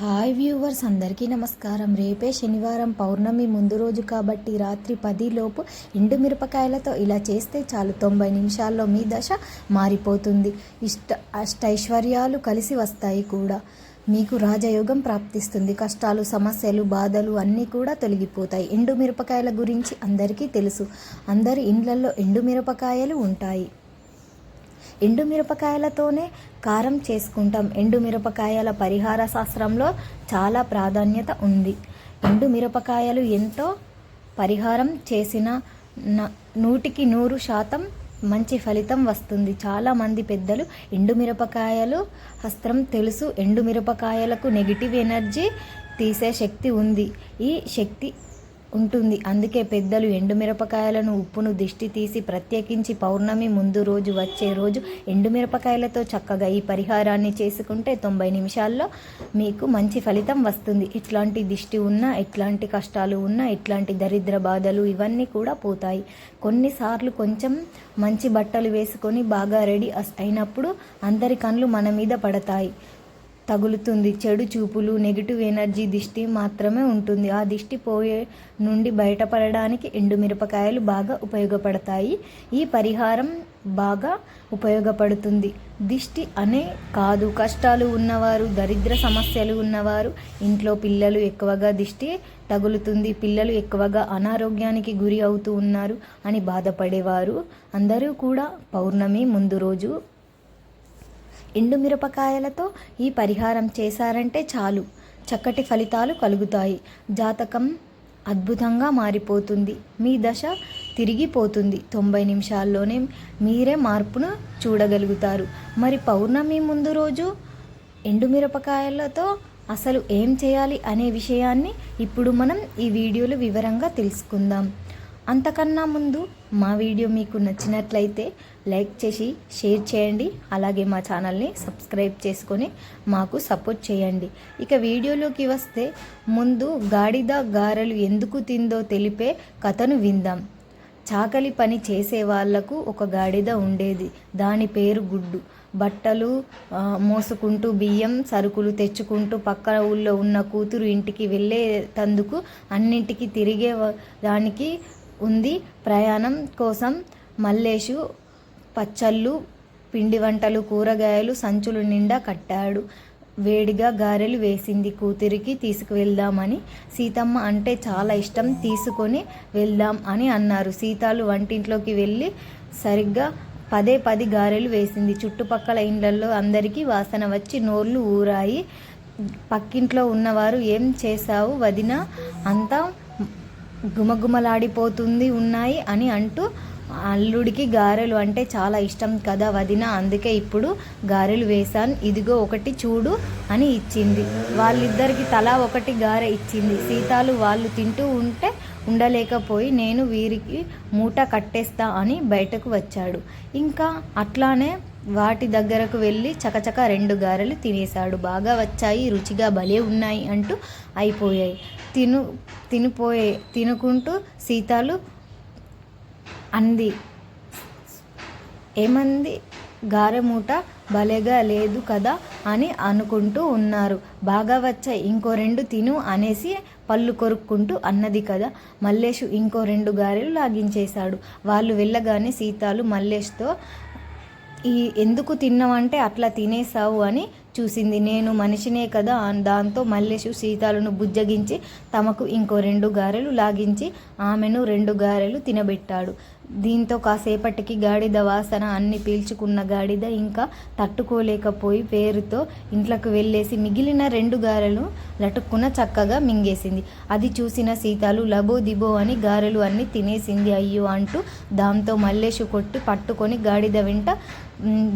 Hi viewers అందరికీ నమస్కారం. రేపే శనివారం పౌర్ణమి ముందు రోజు కాబట్టి రాత్రి పదిలోపు ఎండు మిరపకాయలతో ఇలా చేస్తే చాలు. తొంభై నిమిషాల్లో మీ దశ మారిపోతుంది. ఇష్ట అష్టైశ్వర్యాలు కలిసి వస్తాయి కూడా. మీకు రాజయోగం ప్రాప్తిస్తుంది. కష్టాలు సమస్యలు బాధలు అన్నీ కూడా తొలగిపోతాయి. ఎండు మిరపకాయల గురించి అందరికీ తెలుసు. అందరి ఇండ్లల్లో ఎండు మిరపకాయలు ఉంటాయి. ఎండు మిరపకాయలతోనే కారం చేసుకుంటాం. ఎండు మిరపకాయల పరిహార శాస్త్రంలో చాలా ప్రాధాన్యత ఉంది. ఎండుమిరపకాయలు ఎంతో పరిహారం చేసిన న- నూటికి నూరు శాతం మంచి ఫలితం వస్తుంది. చాలామంది పెద్దలు ఎండుమిరపకాయలు హస్త్రం తెలుసు. ఎండు మిరపకాయలకు నెగిటివ్ ఎనర్జీ తీసే శక్తి ఉంది. ఈ శక్తి ఉంటుంది. అందుకే పెద్దలు ఎండుమిరపకాయలను ఉప్పును దిష్టి తీసి ప్రత్యేకించి పౌర్ణమి ముందు రోజు వచ్చే రోజు ఎండుమిరపకాయలతో చక్కగా ఈ పరిహారాన్ని చేసుకుంటే తొంభై నిమిషాల్లో మీకు మంచి ఫలితం వస్తుంది. ఇట్లాంటి దిష్టి ఉన్నా ఎట్లాంటి కష్టాలు ఉన్నా ఎట్లాంటి దరిద్ర బాధలు ఇవన్నీ కూడా పోతాయి. కొన్నిసార్లు కొంచెం మంచి బట్టలు వేసుకొని బాగా రెడీ అయినప్పుడు అందరి కళ్ళు మన మీద పడతాయి. తగులుతుంది. చెడు చూపులు నెగిటివ్ ఎనర్జీ దిష్టి మాత్రమే ఉంటుంది. ఆ దిష్టి పోయే నుండి బయటపడడానికి ఎండుమిరపకాయలు బాగా ఉపయోగపడతాయి. ఈ పరిహారం బాగా ఉపయోగపడుతుంది. దిష్టి అనే కాదు. కష్టాలు ఉన్నవారు దరిద్ర సమస్యలు ఉన్నవారు ఇంట్లో పిల్లలు ఎక్కువగా దిష్టి తగులుతుంది. పిల్లలు ఎక్కువగా అనారోగ్యానికి గురి అవుతూ ఉన్నారు అని బాధపడేవారు. అందరూ కూడా పౌర్ణమి ముందు రోజు ఎండుమిరపకాయలతో ఈ పరిహారం చేశారంటే చాలు. చక్కటి ఫలితాలు కలుగుతాయి. జాతకం అద్భుతంగా మారిపోతుంది. మీ దశ తిరిగిపోతుంది. తొంభై నిమిషాల్లోనే మీరే మార్పును చూడగలుగుతారు. మరి పౌర్ణమి ముందు రోజు ఎండుమిరపకాయలతో అసలు ఏం చేయాలి అనే విషయాన్ని ఇప్పుడు మనం ఈ వీడియోలో వివరంగా తెలుసుకుందాం. అంతకన్నా ముందు మా వీడియో మీకు నచ్చినట్లయితే లైక్ చేసి షేర్ చేయండి. అలాగే మా ఛానల్ని సబ్స్క్రైబ్ చేసుకొని మాకు సపోర్ట్ చేయండి. ఇక వీడియోలోకి వస్తే ముందు గాడిద గారెలు ఎందుకు తిందో తెలిపే కథను విందాం. చాకలి పని చేసే వాళ్ళకు ఒక గాడిద ఉండేది. దాని పేరు గుడ్డు. బట్టలు మోసుకుంటూ బియ్యం సరుకులు తెచ్చుకుంటూ పక్క ఊళ్ళో ఉన్న కూతురు ఇంటికి వెళ్ళే తందుకు అన్నింటికి తిరిగే దానికి ఉంది. ప్రయాణం కోసం మల్లేషు పచ్చళ్ళు పిండి వంటలు కూరగాయలు సంచులు నిండా కట్టాడు. వేడిగా గారెలు వేసింది కూతురికి తీసుకువెళ్దామని. సీతమ్మ అంటే చాలా ఇష్టం తీసుకొని వెళ్దాం అని అన్నారు. సీతాలు వంటింట్లోకి వెళ్ళి సరిగ్గా పదే పది గారెలు వేసింది. చుట్టుపక్కల ఇండ్లలో అందరికీ వాసన వచ్చి నోర్లు ఊరాయి. పక్కింట్లో ఉన్నవారు ఏం చేశావు వదిన? అంతా గుమగుమలాడిపోతుంది ఉన్నాయి అని అంటూ అల్లుడికి గారెలు అంటే చాలా ఇష్టం కదా వదిన అందుకే ఇప్పుడు గారెలు వేశాను. ఇదిగో ఒకటి చూడు అని ఇచ్చింది. వాళ్ళిద్దరికి తలా ఒకటి గారె ఇచ్చింది. సీతాలు వాళ్ళు తింటూ ఉంటే ఉండలేకపోయి నేను వీరికి మూట కట్టేస్తా అని బయటకు వచ్చాడు. ఇంకా అట్లానే వాటి దగ్గరకు వెళ్ళి చకచక రెండు గారెలు తినేశాడు. బాగా వచ్చాయి రుచిగా భలే ఉన్నాయి అంటూ అయిపోయాయి. తిను తినిపోయే తినుకుంటూ సీతాలు అంది. ఏమంది? గారెమూట భలేగా లేదు కదా అని అనుకుంటూ ఉన్నారు. బాగా వచ్చా ఇంకో రెండు తిను అనేసి పళ్ళు కొరుక్కుంటూ అన్నది కదా. మల్లేషు ఇంకో రెండు గారెలు లాగించేశాడు. వాళ్ళు వెళ్ళగానే సీతాలు మల్లేష్తో ఈ ఎందుకు తిన్నావంటే అట్లా తినేసావు అని చూసింది. నేను మనిషినే కదా దాంతో మల్లేషు సీతాలను బుజ్జగించి తమకు ఇంకో రెండు గారెలు లాగించి ఆమెను రెండు గారెలు తినబెట్టాడు. దీంతో కాసేపటికి గాడిద వాసన అన్ని పీల్చుకున్న గాడిద ఇంకా తట్టుకోలేకపోయి పేరుతో ఇంట్లోకి వెళ్ళేసి మిగిలిన రెండు గారెలు లటుక్కున చక్కగా మింగేసింది. అది చూసిన సీతాలు లబో దిబో అని గారెలు అన్ని తినేసింది. అయ్యో అంటూ దాంతో మల్లేషు కొట్టి పట్టుకొని గాడిద వెంట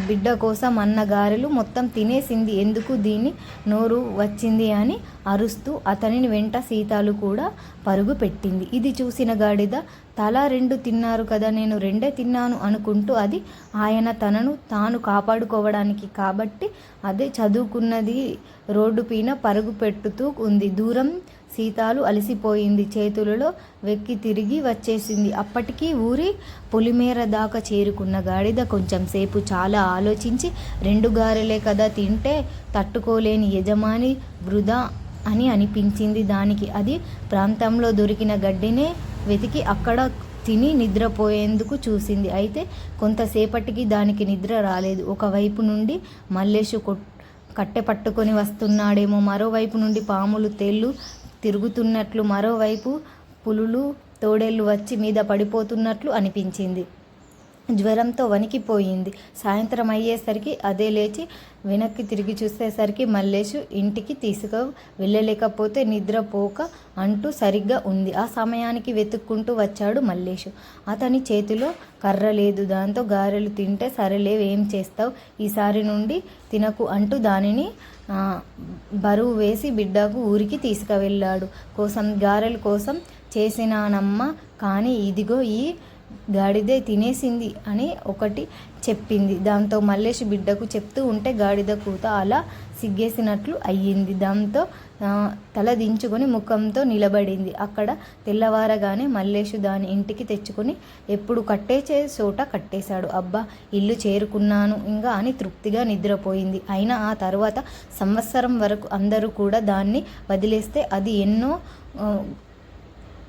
బిడ్డ కోసం అన్న గారెలు మొత్తం తినేసింది. ఎందుకు దీని నోరు వచ్చింది అని అరుస్తూ అతనిని వెంట సీతాలు కూడా పరుగు పెట్టింది. ఇది చూసిన గాడిద తల రెండు తిన్నారు కదా నేను రెండే తిన్నాను అనుకుంటూ అది ఆయన తనను తాను కాపాడుకోవడానికి. కాబట్టి అదే చదువుకున్నది రోడ్డు పైన పరుగు పెట్టుతూ ఉంది. దూరం సీతాలు అలసిపోయింది. చేతులలో వెక్కి తిరిగి వచ్చేసింది. అప్పటికీ ఊరి పొలిమేర దాకా చేరుకున్న గాడిద కొంచెం సేపు చాలా ఆలోచించి రెండు గారెలే కదా తింటే తట్టుకోలేని యజమాని వృధా అని అనిపించింది దానికి. అది ప్రాంతంలో దొరికిన గడ్డినే వెతికి అక్కడ తిని నిద్రపోయేందుకు చూసింది. అయితే కొంతసేపటికి దానికి నిద్ర రాలేదు. ఒకవైపు నుండి మల్లేషు కొట్ కట్టె పట్టుకొని వస్తున్నాడేమో మరోవైపు నుండి పాములు తేళ్ళు తిరుగుతున్నట్లు మరోవైపు పులులు తోడేళ్ళు వచ్చి మీద పడిపోతున్నట్లు అనిపించింది. జ్వరంతో వణికిపోయింది. సాయంత్రం అయ్యేసరికి అదే లేచి వెనక్కి తిరిగి చూసేసరికి మల్లేషు ఇంటికి తీసుకు వెళ్ళలేకపోతే నిద్రపోక అంటూ సరిగ్గా ఉంది. ఆ సమయానికి వెతుక్కుంటూ వచ్చాడు మల్లేషు అతని చేతిలో కర్ర లేదు. దాంతో గారెలు తింటే సరేలే ఏం చేస్తావు? ఈసారి నుండి తినకు అంటూ దానిని బరువు వేసి బిడ్డకు ఊరికి తీసుకువెళ్ళాడు. కోసం గారెల కోసం చేసినానమ్మ కానీ ఇదిగో ఈ గాడిదే తినేసింది అని ఒకటి చెప్పింది. దాంతో మల్లేష్ బిడ్డకు చెప్తూ ఉంటే గాడిద కూత అలా సిగ్గేసినట్లు అయ్యింది. దాంతో తల దించుకొని ముఖంతో నిలబడింది. అక్కడ తెల్లవారగానే మల్లేషు దాని ఇంటికి తెచ్చుకొని ఎప్పుడు కట్టేసే చోట కట్టేశాడు. అబ్బా ఇల్లు చేరుకున్నాను ఇంకా అని తృప్తిగా నిద్రపోయింది. అయినా ఆ తర్వాత సంవత్సరం వరకు అందరూ కూడా దాన్ని వదిలేస్తే అది ఎన్నో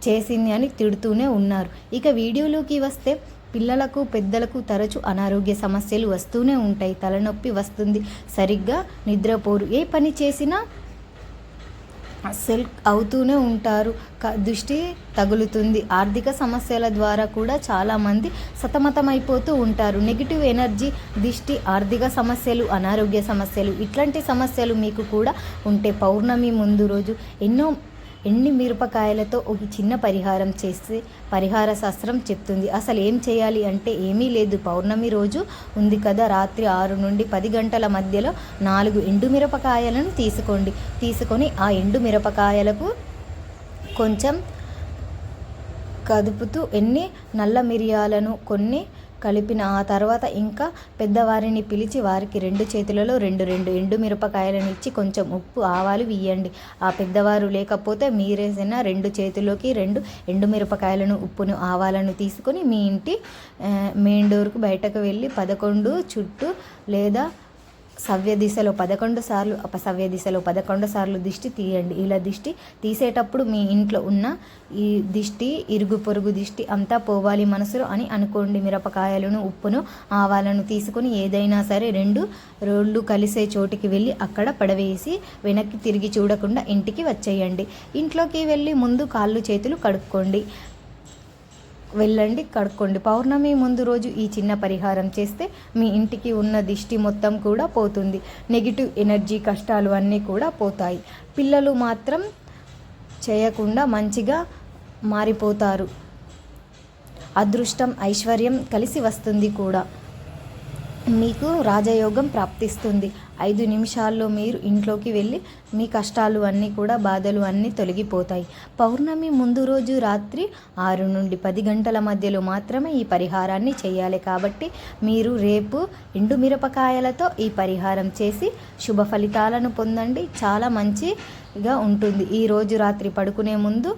చేసింది అని తిడుతూనే ఉన్నారు. ఇక వీడియోలోకి వస్తే పిల్లలకు పెద్దలకు తరచు అనారోగ్య సమస్యలు వస్తూనే ఉంటాయి. తలనొప్పి వస్తుంది. సరిగ్గా నిద్రపోరు. ఏ పని చేసినా సెల్క్ అవుతూనే ఉంటారు. క- దృష్టి తగులుతుంది. ఆర్థిక సమస్యల ద్వారా కూడా చాలామంది సతమతమైపోతూ ఉంటారు. నెగిటివ్ ఎనర్జీ దిష్టి ఆర్థిక సమస్యలు అనారోగ్య సమస్యలు ఇట్లాంటి సమస్యలు మీకు కూడా ఉంటే పౌర్ణమి ముందు రోజు ఎన్నో ఎన్ని మిరపకాయలతో ఒక చిన్న పరిహారం చేసి పరిహార శాస్త్రం చెప్తుంది. అసలు ఏం చేయాలి అంటే ఏమీ లేదు. పౌర్ణమి రోజు ఉంది కదా రాత్రి ఆరు నుండి పది గంటల మధ్యలో నాలుగు ఎండు మిరపకాయలను తీసుకోండి. తీసుకొని ఆ ఎండు మిరపకాయలకు కొంచెం కదుపుతూ ఎన్ని నల్ల మిరియాలను కొన్ని కలిపిన ఆ తర్వాత ఇంకా పెద్దవారిని పిలిచి వారికి రెండు చేతులలో రెండు రెండు ఎండు మిరపకాయలను ఇచ్చి కొంచెం ఉప్పు ఆవాలు వేయండి ఆ పెద్దవారు లేకపోతే మీరేసిన రెండు చేతుల్లోకి రెండు ఎండు మిరపకాయలను ఉప్పును ఆవాలను తీసుకొని మీ ఇంటి మెయిన్ డోర్కు బయటకు వెళ్ళి పదకొండు చుట్టూ లేదా సవ్య దిశలో పదకొండు సార్లు అపసవ్య దిశలో పదకొండు సార్లు దిష్టి తీయండి. ఇలా దిష్టి తీసేటప్పుడు మీ ఇంట్లో ఉన్న ఈ దిష్టి ఇరుగు పొరుగు దిష్టి అంతా పోవాలి మనసులో అని అనుకోండి. మిరపకాయలను ఉప్పును ఆవాలను తీసుకొని ఏదైనా సరే రెండు రోళ్ళు కలిసే చోటికి వెళ్ళి అక్కడ పడవేసి వెనక్కి తిరిగి చూడకుండా ఇంటికి వచ్చేయండి. ఇంట్లోకి వెళ్ళి ముందు కాళ్ళు చేతులు కడుక్కోండి. వెళ్ళండి కడుక్కోండి. పౌర్ణమి ముందు రోజు ఈ చిన్న పరిహారం చేస్తే మీ ఇంటికి ఉన్న దిష్టి మొత్తం కూడా పోతుంది. నెగిటివ్ ఎనర్జీ కష్టాలు అన్నీ కూడా పోతాయి. పిల్లలు మాత్రం చేయకుండా మంచిగా మారిపోతారు. అదృష్టం ఐశ్వర్యం కలిసి వస్తుంది కూడా. మీకు రాజయోగం ప్రాప్తిస్తుంది. ఐదు నిమిషాల్లో మీరు ఇంట్లోకి వెళ్ళి మీ కష్టాలు అన్నీ కూడా బాధలు అన్నీ తొలగిపోతాయి. పౌర్ణమి ముందు రోజు రాత్రి ఆరు నుండి పది గంటల మధ్యలో మాత్రమే ఈ పరిహారాన్ని చేయాలి. కాబట్టి మీరు రేపు ఎండు మిరపకాయలతో ఈ పరిహారం చేసి శుభ ఫలితాలను పొందండి. చాలా మంచిగా ఉంటుంది. ఈ రోజు రాత్రి పడుకునే ముందు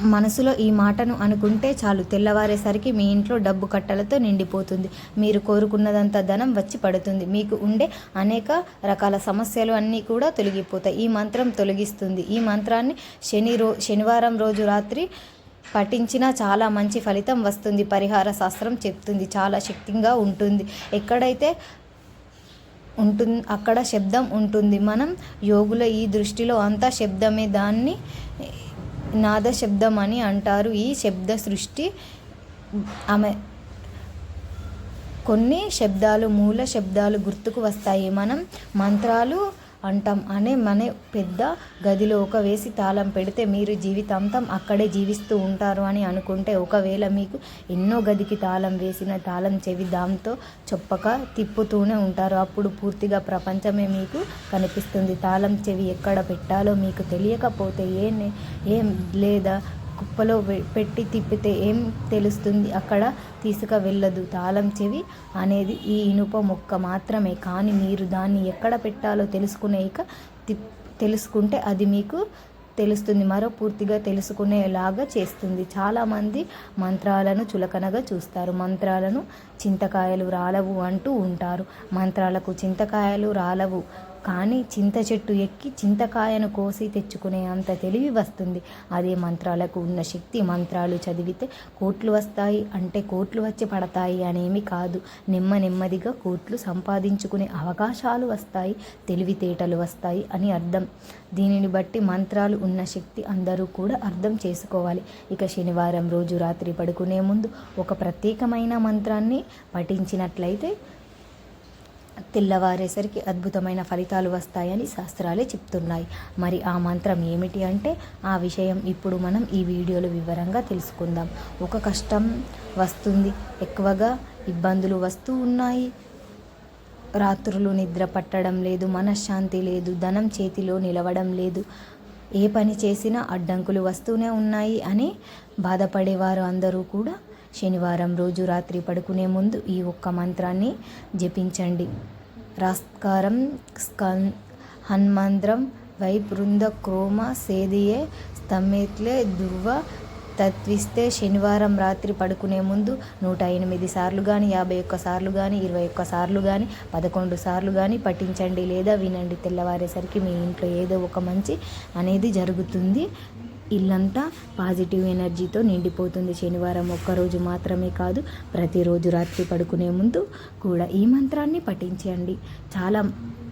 మనసులో ఈ మాటను అనుకుంటే చాలు. తెల్లవారేసరికి మీ ఇంట్లో డబ్బు కట్టలతో నిండిపోతుంది. మీరు కోరుకున్నదంతా ధనం వచ్చి పడుతుంది. మీకు ఉండే అనేక రకాల సమస్యలు అన్నీ కూడా తొలగిపోతాయి. ఈ మంత్రం తొలగిస్తుంది. ఈ మంత్రాన్ని శని రో శనివారం రోజు రాత్రి పఠించినా చాలా మంచి ఫలితం వస్తుంది. పరిహార శాస్త్రం చెప్తుంది. చాలా శక్తిగా ఉంటుంది. ఎక్కడైతే ఉంటుంది అక్కడ శబ్దం ఉంటుంది. మనం యోగుల ఈ దృష్టిలో అంతా శబ్దమే. దాన్ని నాద శబ్దం అని అంటారు. ఈ శబ్ద సృష్టి ఆమె కొన్ని శబ్దాలు మూల శబ్దాలు గుర్తుకు వస్తాయి. మనం మంత్రాలు అంటాం అనే మన పెద్ద గదిలో ఒక వేసి తాళం పెడితే మీరు జీవితాంతం అక్కడే జీవిస్తూ ఉంటారు అని అనుకుంటే ఒకవేళ మీకు ఎన్నో గదికి తాళం వేసిన తాళం చెవి దాంతో చొప్పక తిప్పుతూనే ఉంటారు. అప్పుడు పూర్తిగా ప్రపంచమే మీకు కనిపిస్తుంది. తాళం చెవి ఎక్కడ పెట్టాలో మీకు తెలియకపోతే ఏ ఏం లేదా కుప్పలో పెట్టి తిప్పితే ఏం తెలుస్తుంది? అక్కడ తీసుక వెళ్ళదు. తాళం చెవి అనేది ఈ ఇనుప మొక్క మాత్రమే. కానీ మీరు దాన్ని ఎక్కడ పెట్టాలో తెలుసుకునేక తిప్ తెలుసుకుంటే అది మీకు తెలుస్తుంది. మరో పూర్తిగా తెలుసుకునేలాగా చేస్తుంది. చాలామంది మంత్రాలను చులకనగా చూస్తారు. మంత్రాలను చింతకాయలు రాలవు అంటూ ఉంటారు. మంత్రాలకు చింతకాయలు రాలవు కానీ చింత చెట్టు ఎక్కి చింతకాయను కోసి తెచ్చుకునే అంత తెలివి వస్తుంది. అదే మంత్రాలకు ఉన్న శక్తి మంత్రాలు చదివితే కోట్లు వస్తాయి. అంటే కోట్లు వచ్చి పడతాయి అనేమి కాదు. నెమ్మ నెమ్మదిగా కోట్లు సంపాదించుకునే అవకాశాలు వస్తాయి. తెలివితేటలు వస్తాయి అని అర్థం. దీనిని బట్టి మంత్రాలు ఉన్న శక్తి అందరూ కూడా అర్థం చేసుకోవాలి. ఇక శనివారం రోజు రాత్రి పడుకునే ముందు ఒక ప్రత్యేకమైన మంత్రాన్ని పఠించినట్లయితే తెల్లవారేసరికి అద్భుతమైన ఫలితాలు వస్తాయని శాస్త్రాలే చెప్తున్నాయి. మరి ఆ మంత్రం ఏమిటి అంటే ఆ విషయం ఇప్పుడు మనం ఈ వీడియోలో వివరంగా తెలుసుకుందాం. ఒక కష్టం వస్తుంది ఎక్కువగా ఇబ్బందులు వస్తూ ఉన్నాయి. రాత్రులు నిద్ర పట్టడం లేదు మనశ్శాంతి లేదు ధనం చేతిలో నిలవడం లేదు. ఏ పని చేసినా అడ్డంకులు వస్తూనే ఉన్నాయి అని బాధపడేవారు అందరూ కూడా శనివారం రోజు రాత్రి పడుకునే ముందు ఈ ఒక్క మంత్రాన్ని జపించండి. రాస్కారం స్కన్ హన్మంత్రం వై బృంద క్రోమ సేదియే స్తమ్మెత్లే దువ్వ తత్విస్తే శనివారం రాత్రి పడుకునే ముందు నూట ఎనిమిది సార్లు కానీ యాభై ఒక్క సార్లు కానీ ఇరవై ఒక్క సార్లు కానీ పదకొండు సార్లు కానీ పఠించండి లేదా వినండి. తెల్లవారేసరికి మీ ఇంట్లో ఏదో ఒక మంచి అనేది జరుగుతుంది. ఇల్లంతా పాజిటివ్ ఎనర్జీతో నిండిపోతుంది. శనివారం ఒక్కరోజు మాత్రమే కాదు ప్రతిరోజు రాత్రి పడుకునే ముందు కూడా ఈ మంత్రాన్ని పఠించండి. చాలా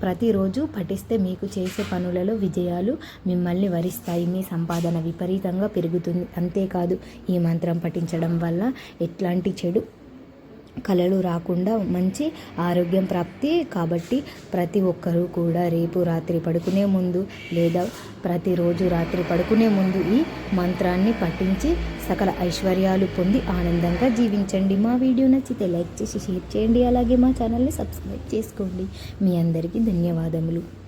ప్రతిరోజు పఠిస్తే మీకు చేసే పనులలో విజయాలు మిమ్మల్ని వరిస్తాయి. మీ సంపాదన విపరీతంగా పెరుగుతుంది. అంతేకాదు ఈ మంత్రం పఠించడం వల్ల ఎట్లాంటి చెడు కళలు రాకుండా మంచి ఆరోగ్యం ప్రాప్తి. కాబట్టి ప్రతి ఒక్కరూ కూడా రేపు రాత్రి పడుకునే ముందు లేదా ప్రతిరోజు రాత్రి పడుకునే ముందు ఈ మంత్రాన్ని పఠించి సకల ఐశ్వర్యాలు పొంది ఆనందంగా జీవించండి. మా వీడియో నచ్చితే లైక్ చేసి షేర్ చేయండి. అలాగే మా ఛానల్ని సబ్స్క్రైబ్ చేసుకోండి. మీ అందరికీ ధన్యవాదములు.